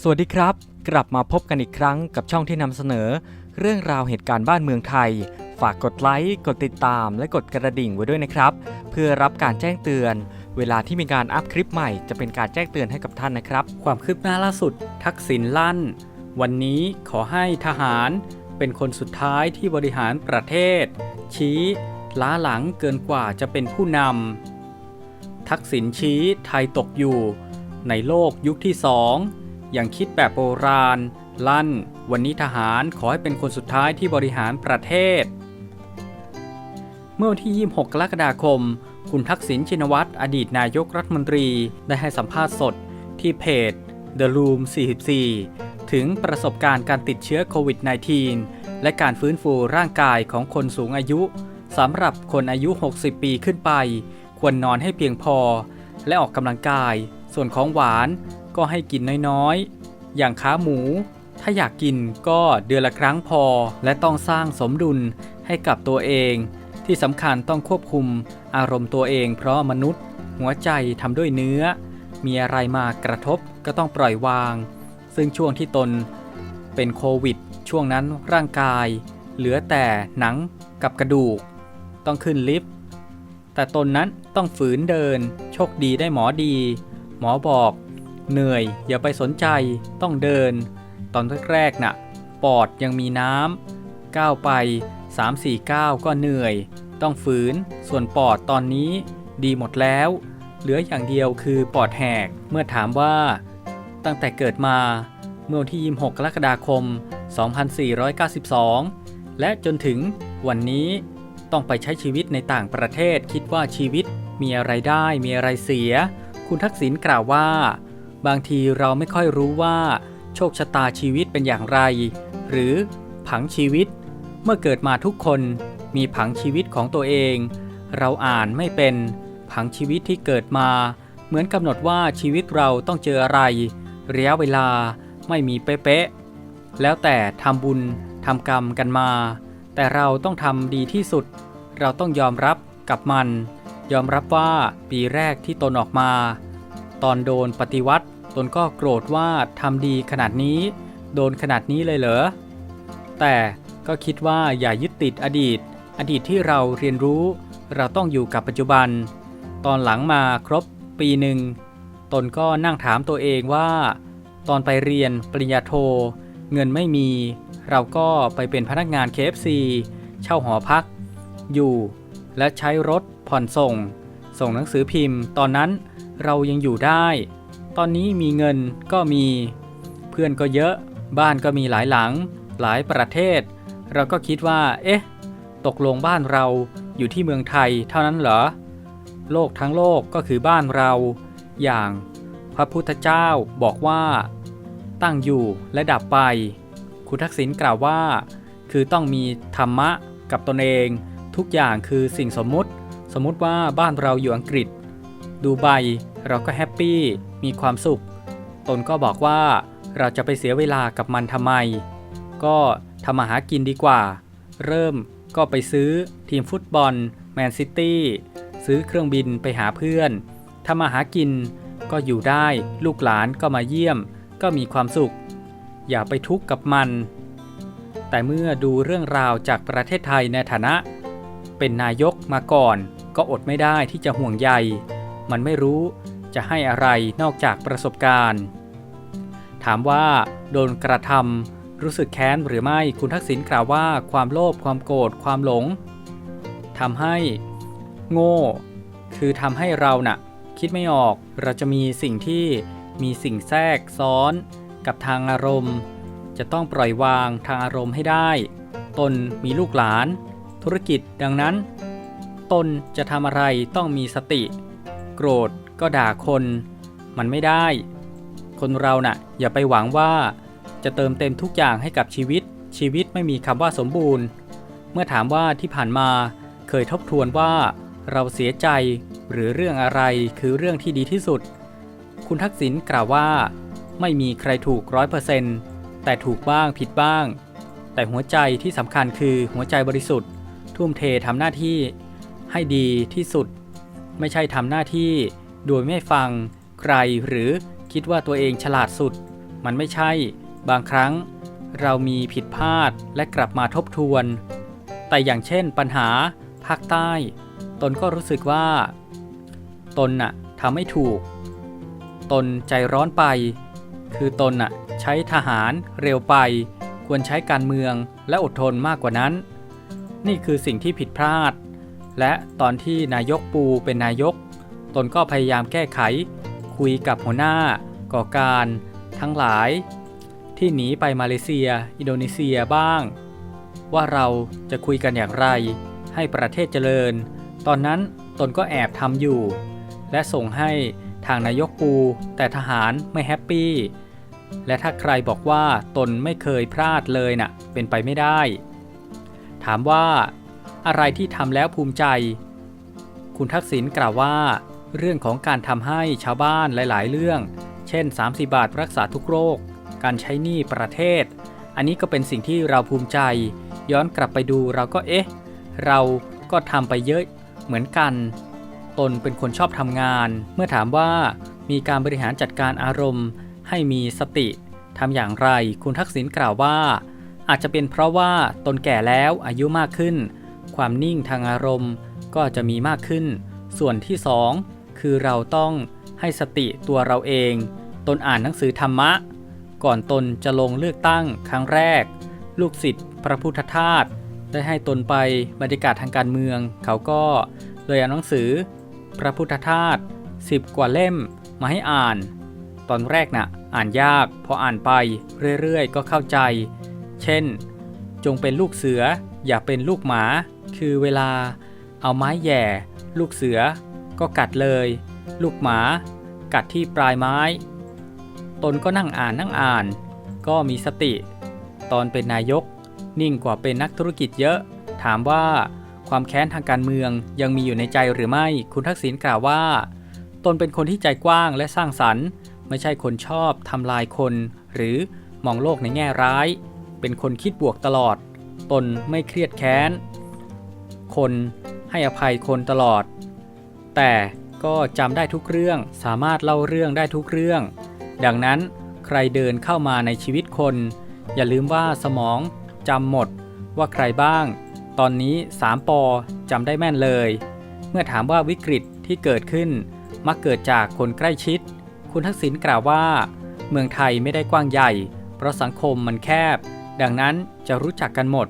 สวัสดีครับ กลับมาพบกันอีกครั้งกับช่องที่นำเสนอ เรื่องราวเหตุการณ์บ้านเมืองไทย ฝากกดไลค์กดติดตาม และกดกระดิ่งไว้ด้วยนะครับ เพื่อรับการแจ้งเตือน เวลาที่มีการอัพคลิปใหม่จะเป็นการแจ้งเตือนให้กับท่านนะครับ ความคืบหน้าล่าสุด ทักษิณลั่น วันนี้ขอให้ทหาร เป็นคนสุดท้ายที่บริหารประเทศ ชี้ ล้าหลังเกินกว่าจะเป็นผู้นำทักษิณชี้ไทยตกอยู่ ในโลกยุคที่สอง อย่างคิดแบบโบราณ ลั่น วันนี้ทหารขอให้เป็นคนสุดท้ายที่บริหารประเทศ เมื่อวันที่ 26 กรกฎาคม คุณทักษิณชินวัตรอดีตนายกรัฐมนตรีได้ให้สัมภาษณ์สดที่เพจ The Room 44 ถึงประสบการณ์การติดเชื้อโควิด -19 และการฟื้นฟูร่างกายของคนสูงอายุสำหรับคนอายุ 60 ปีขึ้นไป ควรนอนให้เพียงพอ และออกกำลังกาย ส่วนของหวาน ก็ให้กินน้อยๆ อย่างขาหมู ถ้าอยากกินก็เดือนละครั้งพอ และต้องสร้างสมดุลให้กับตัวเอง ที่สำคัญต้องควบคุมอารมณ์ตัวเอง เพราะมนุษย์ หัวใจทำด้วยเนื้อ มีอะไรมากระทบก็ต้องปล่อยวาง ซึ่งช่วงที่ตนเป็นโควิด ช่วงนั้นร่างกาย เหลือแต่หนังกับกระดูก ต้องขึ้นลิฟต์แต่ตนนั้นต้องฝืนเดิน โชคดีได้หมอดี หมอบอก เหนื่อยอย่าไปสนใจต้องเดิน ตอนแรกๆน่ะ ปอดยังมีน้ำก้าวไป 3-4ก้าวก็เหนื่อย ต้องฝืน ส่วนปอดตอนนี้ดีหมดแล้ว เหลืออย่างเดียวคือปอดแหกเมื่อถามว่า ตั้งแต่เกิดมา เมื่อวันที่ 26 กรกฎาคม 2492 และจนถึงวันนี้ต้องไปใช้ชีวิตในต่างประเทศคิดว่าชีวิตมีอะไรได้มีอะไรเสีย คุณทักษิณกล่าวว่า บางทีเราไม่ค่อยรู้ว่า โชคชะตาชีวิตเป็นอย่างไร หรือผังชีวิต เมื่อเกิดมาทุกคนมีผังชีวิตของตัวเอง เราอ่านไม่เป็น ผังชีวิตที่เกิดมา เหมือนกำหนดว่าชีวิตเราต้องเจออะไร ระยะเวลาไม่มีเป๊ะๆแล้วแต่ทำบุญทำกรรมกันมา แต่เราต้องทำดีที่สุด เราต้องยอมรับกับมัน ยอมรับว่าปีแรกที่ตนออกมา ตอนโดนปฏิวัติ ตนก็โกรธว่าทำดีขนาดนี้ โดนขนาดนี้เลยเหรอ แต่ก็คิดว่าอย่ายึดติดอดีต อดีตที่เราเรียนรู้ เราต้องอยู่กับปัจจุบัน ตอนหลังมาครบปีหนึ่ง ตนก็นั่งถามตัวเองว่า ตอนไปเรียนปริญญาโท เงินไม่มี เราก็ไปเป็นพนักงาน KFC เช่าหอพัก อยู่ และใช้รถผ่อนส่ง ส่งหนังสือพิมพ์ ตอนนั้นเรายังอยู่ได้ ตอนนี้มีเงินก็มีเพื่อนก็เยอะ บ้านก็มีหลายหลัง หลายประเทศ เราก็คิดว่า เอ๊ะ ตกลงบ้านเราอยู่ที่เมืองไทยเท่านั้นเหรอ โลกทั้งโลกก็คือบ้านเรา อย่างพระพุทธเจ้าบอกว่า ตั้งอยู่และดับไป คุณทักษิณกล่าวว่า คือต้องมีธรรมะกับตนเอง ทุกอย่างคือสิ่งสมมุติ สมมุติว่าบ้านเราอยู่อังกฤษ ดูไบ เราก็แฮปปี้มีความสุข ตนก็บอกว่าเราจะไปเสียเวลากับมันทำไม ก็ทำมาหากินดีกว่า เริ่มก็ไปซื้อทีมฟุตบอลแมนซิตี้ซื้อเครื่องบินไปหาเพื่อนทำมาหากินก็อยู่ได้ลูกหลานก็มาเยี่ยม ก็มีความสุข อย่าไปทุกข์กับมัน แต่เมื่อดูเรื่องราวจากประเทศไทยในฐานะ เป็นนายกมาก่อน ก็อดไม่ได้ที่จะห่วงใย มันไม่รู้ จะให้อะไรนอกจากประสบการณ์ ถามว่าโดนกระทำรู้สึกแค้นหรือไม่คุณทักษิณกล่าวว่าความโลภความโกรธความหลงทำให้โง่ คือทำให้เราน่ะ คิดไม่ออกเราจะมีสิ่งที่มีสิ่งแทรกซ้อน กับทางอารมณ์ จะต้องปล่อยวางทางอารมณ์ให้ได้ ตนมีลูกหลาน ธุรกิจดังนั้น ตนจะทำอะไรต้องมีสติ โกรธ ก็ด่าคนมันไม่ได้ คนเราน่ะอย่าไปหวังว่าจะเติมเต็มทุกอย่างให้กับชีวิต ชีวิตไม่มีคำว่าสมบูรณ์ เมื่อถามว่าที่ผ่านมาเคยทบทวนว่าเราเสียใจหรือเรื่องอะไรคือเรื่องที่ดีที่สุด คุณทักษิณกล่าวว่า ไม่มีใครถูกร้อยเปอร์เซนต์แต่ถูกบ้างผิดบ้าง แต่หัวใจที่สำคัญคือหัวใจบริสุทธิ์ ทุ่มเททำหน้าที่ให้ดีที่สุด ไม่ใช่ทำหน้าที่ โดยไม่ฟังใครหรือคิดว่าตัวเองฉลาดสุด มันไม่ใช่ บางครั้ง เรามีผิดพลาดและกลับมาทบทวน แต่อย่างเช่นปัญหาภาคใต้ ตนก็รู้สึกว่า ตนน่ะทำไม่ถูก ตนใจร้อนไป คือตนน่ะใช้ทหารเร็วไป ควรใช้การเมืองและอดทนมากกว่านั้น นี่คือสิ่งที่ผิดพลาด และตอนที่นายกปูเป็นนายก ตนก็พยายามแก้ไข คุยกับหัวหน้า ก่อการทั้งหลาย ที่หนีไปมาเลเซีย อินโดนีเซียบ้าง ว่าเราจะคุยกันอย่างไร ให้ประเทศเจริญ ตอนนั้นตนก็แอบทำอยู่ และส่งให้ทางนายกปู แต่ทหารไม่แฮปปี้และถ้าใครบอกว่าตนไม่เคยพลาดเลยน่ะเป็นไปไม่ได้ ถามว่าอะไรที่ทำแล้วภูมิใจ คุณทักษิณกล่าวว่า เรื่องของการทำให้ชาวบ้านหลาย ๆ เรื่อง เช่น 30 บาทรักษาทุกโรค การใช้หนี้ประเทศ อันนี้ก็เป็นสิ่งที่เราภูมิใจ ย้อนกลับไปดูเราก็เอ๊ะ เราก็ทำไปเยอะเหมือนกัน ตนเป็นคนชอบทำงาน เมื่อถามว่ามีการบริหารจัดการอารมณ์ ให้มีสติทำอย่างไร คุณทักษิณกล่าวว่า อาจจะเป็นเพราะว่าตนแก่แล้วอายุมากขึ้น ความนิ่งทางอารมณ์ก็จะมีมากขึ้น ส่วนที่สอง คือเราต้องให้สติตัวเราเอง ตนอ่านหนังสือธรรมะ ก่อนตนจะลงเลือกตั้งครั้งแรก ลูกศิษย์พระพุทธทาสได้ให้ตนไปบรรยากาศทางการเมือง เขาก็เลยเอาหนังสือ พระพุทธทาสสิบกว่าเล่มมาให้อ่าน ตอนแรกน่ะอ่านยากพออ่านไปเรื่อยๆ ก็เข้าใจ เช่น จงเป็นลูกเสืออย่าเป็นลูกหมา คือเวลาเอาไม้แย่ ลูกเสือ ก็กัดเลย ลูกหมา กัดที่ปลายไม้ ตนก็นั่งอ่านนั่งอ่าน ก็มีสติ ตอนเป็นนายก นิ่งกว่าเป็นนักธุรกิจเยอะ ถามว่าความแค้นทางการเมืองยังมีอยู่ในใจหรือไม่ คุณทักษิณกล่าวว่า ตนเป็นคนที่ใจกว้างและสร้างสรรค์ ไม่ใช่คนชอบทำลายคน หรือมองโลกในแง่ร้าย เป็นคนคิดบวกตลอด ตนไม่เครียดแค้น คนให้อภัยคนตลอด แต่ก็จำได้ทุกเรื่องสามารถเล่าเรื่องได้ทุกเรื่อง ดังนั้นใครเดินเข้ามาในชีวิตคน อย่าลืมว่าสมองจำหมดว่าใครบ้าง ตอนนี้ 3ปอจำได้แม่นเลย เมื่อถามว่าวิกฤตที่เกิดขึ้น มักเกิดจากคนใกล้ชิด คุณทักษิณกล่าวว่า เมืองไทยไม่ได้กว้างใหญ่ เพราะสังคมมันแคบ ดังนั้นจะรู้จักกันหมด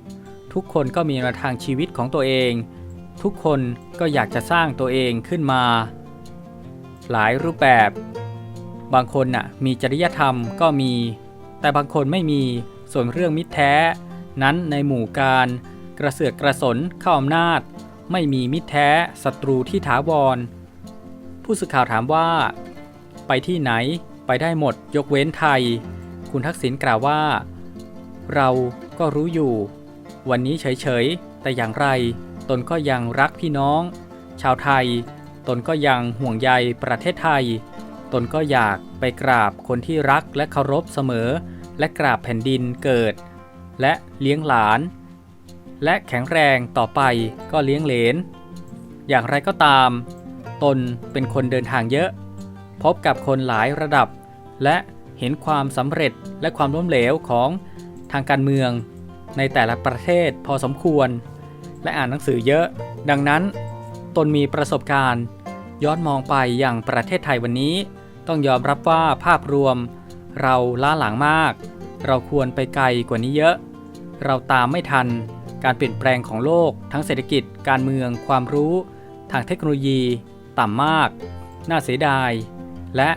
ทุกคนก็มีแนวทางชีวิตของตัวเอง ทุกคนก็อยากจะสร้างตัวเองขึ้นมา หลายรูปแบบ บางคนน่ะมีจริยธรรมก็มี แต่บางคนไม่มีส่วนเรื่องมิตรแท้ นั้นในหมู่การ กระเสือกกระสนเข้าอำนาจ ไม่มีมิตรแท้ศัตรูที่ถาวร ผู้สื่อข่าวถามว่า ไปที่ไหนไปได้หมดยกเว้นไทย คุณทักษิณกล่าวว่า เราก็รู้อยู่ วันนี้เฉยๆ แต่อย่างไร ตนก็ยังรักพี่น้อง ชาวไทย ตนก็ยังห่วงใยประเทศไทย ตนก็อยากไปกราบคนที่รักและเคารพเสมอ และกราบแผ่นดินเกิด และเลี้ยงหลาน และแข็งแรงต่อไปก็เลี้ยงเหลน อย่างไรก็ตาม ตนเป็นคนเดินทางเยอะ พบกับคนหลายระดับ และเห็นความสำเร็จและความล้มเหลวของทางการเมืองในแต่ละประเทศพอสมควร และอ่านหนังสือเยอะ ดังนั้นตนมีประสบการณ์ ย้อนมองไปอย่างประเทศไทยวันนี้ ต้องยอมรับว่าภาพรวม เราล้าหลังมาก เราควรไปไกลกว่านี้เยอะ เราตามไม่ทัน การเปลี่ยนแปลงของโลก ทั้งเศรษฐกิจ การเมือง ความรู้ ทางเทคโนโลยี ต่ำมาก น่าเสียดาย และ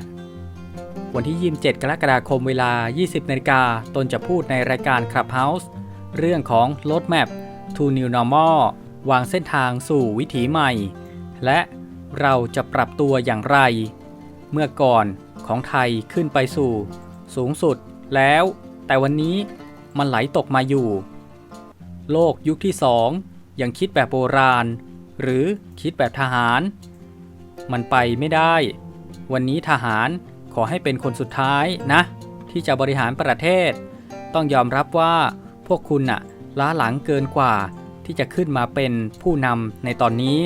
วันที่ 27 กรกฎาคมเวลา 20นาฬิกาตนจะพูดในรายการ Clubhouse เรื่องของ Roadmap to New Normal วางเส้นทางสู่วิถีใหม่ และเราจะปรับตัวอย่างไร เมื่อก่อนของไทยขึ้นไปสู่ สูงสุดแล้ว แต่วันนี้มันไหลตกมาอยู่ โลกยุคที่สองยังคิดแบบโบราณ หรือคิดแบบทหาร มันไปไม่ได้ วันนี้ทหารขอให้เป็นคนสุดท้ายนะ ที่จะบริหารประเทศ ต้องยอมรับว่าพวกคุณน่ะ ล้าหลังเกินกว่าที่จะขึ้นมาเป็นผู้นำในตอนนี้